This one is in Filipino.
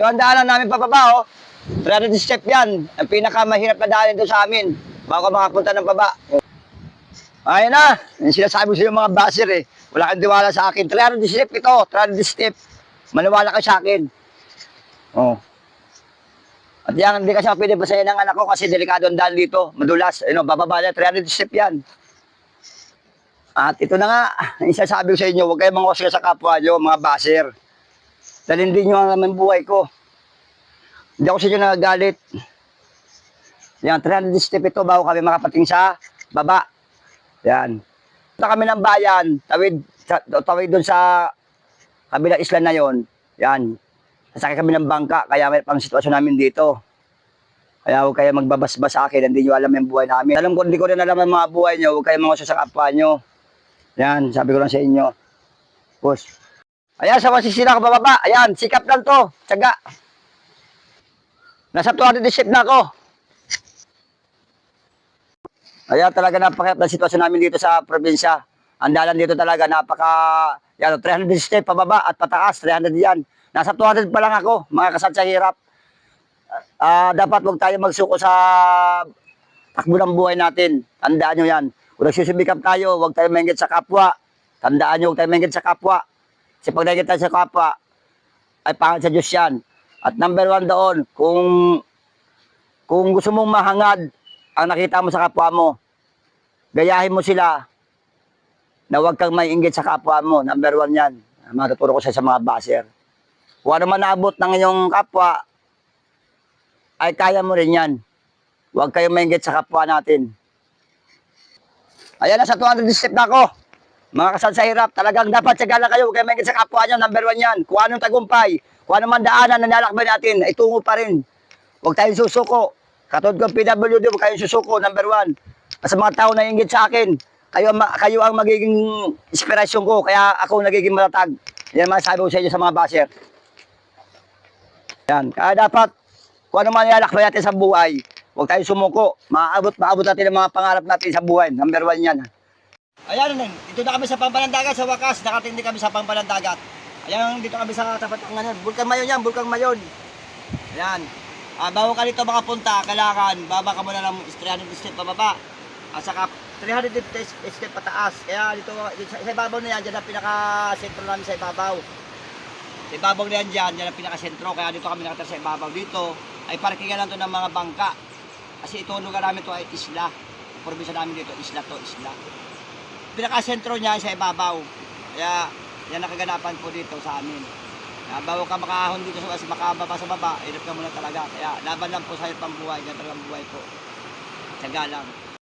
Ito ang daanan namin pababa, oh. 300 step yan. Ang pinakamahirap na daanan doon sa amin. Bago ka makapunta ng baba. Ayun na. Yung sinasabi ko sa mga baser eh. Wala kang diwala sa akin. 300 step ito. 300 step. Maniwala ka sa akin. Oh. At yan, hindi kasi ako pwede basahin ng anak ko kasi delikado ang daan dito. Madulas. Ano, bababa na 300 step yan. At ito na nga, yung sinasabi ko sa inyo, huwag kayong mga sa kapwa nyo, mga baser. Dalhin din nyo ang aming buhay ko. Hindi ako sa inyo nagagalit. Yan, 300 step ito bago kami makapating sa baba. Yan. Punta kami ng bayan, tawid, sa- tawid doon sa kabilang isla na yon. Yan. Sasakay kami ng bangka, kaya may pang sitwasyon namin dito. Kaya huwag kayo magbabasbas sa akin, hindi nyo alam yung buhay namin. Alam ko, hindi ko rin alam ang mga buhay nyo, huwag kayo mga uso sa kapwa nyo. Yan, sabi ko lang sa inyo. Boss. Ayan, sa masisira ko bababa. Ayan, sikap lang to. Tsaga. Nasa 200 ship na ako. Ayan, talaga napakayap na sitwasyon namin dito sa probinsya. Ang dalan dito talaga, napaka... Yan, 300 step pababa at pataas, 300 yan. Nasa 200 pa lang ako, mga kasat sa hirap. Ah, dapat wag tayo magsuko sa takbo ng buhay natin. Tandaan nyo yan. Kung nagsusubikap tayo, huwag tayo mahingit sa kapwa. Tandaan nyo, huwag tayo mahingit sa kapwa. Kasi pag nahingit tayo sa kapwa, ay pangit sa Diyos yan. At number one doon, kung kung gusto mong mahangad ang nakita mo sa kapwa mo, gayahin mo sila na huwag kang may sa kapwa mo. Number one yan. Matuturo ko sa sa mga baser. Kung ano man naabot ng inyong kapwa, ay kaya mo rin yan. Huwag kayong mainggit sa kapwa natin. Ayan, nasa 200 step na ako. Mga kasal sa hirap, talagang dapat tsaga lang kayo. Huwag kayong mainggit sa kapwa nyo. Number one yan. Kung anong tagumpay, kung anong man daanan na nalakbay natin, ay tungo pa rin. Huwag tayong susuko. Katod ko PWD, huwag kayong susuko. Number one. Sa mga tao na inggit sa akin, kayo, kayo ang magiging inspirasyon ko. Kaya ako nagiging matatag. Yan ang masasabi ko sa inyo sa mga basher. Yan. Kaya dapat, kung ano man ilalakbay natin sa buhay, huwag tayong sumuko. Maabot, maabot natin ang mga pangarap natin sa buhay. Number one yan. Ayan, Neng. Dito na kami sa Pampalan Dagat. Sa wakas, nakatindi kami sa Pampalan Dagat. Ayan, dito kami sa tapat ng ano, Bulkang Mayon yan, Bulkang Mayon. Ayan. Ah, bago ka dito makapunta, kailangan baba ka muna ng 300 step pababa. At saka 350 step pataas. Kaya dito, dito sa, sa ibabaw na yan, dyan ang pinaka-sentro namin sa ibabaw. Sa ibabaw na yan dyan, dyan ang pinaka-sentro. Kaya dito kami nakatira sa ibabaw. Dito ay parkingan lang to ng mga bangka. Kasi lugar namin to ay isla. Probinsya namin dito, isla to, isla. Pinaka-sentro niya sa ibabaw. Kaya yan ang kaganapan po dito sa amin. Kaya bago ka makahon dito sa makababa sa baba, hirap ka muna talaga. Kaya laban lang po sa hirap ang buhay, buhay po. Tsaga lang.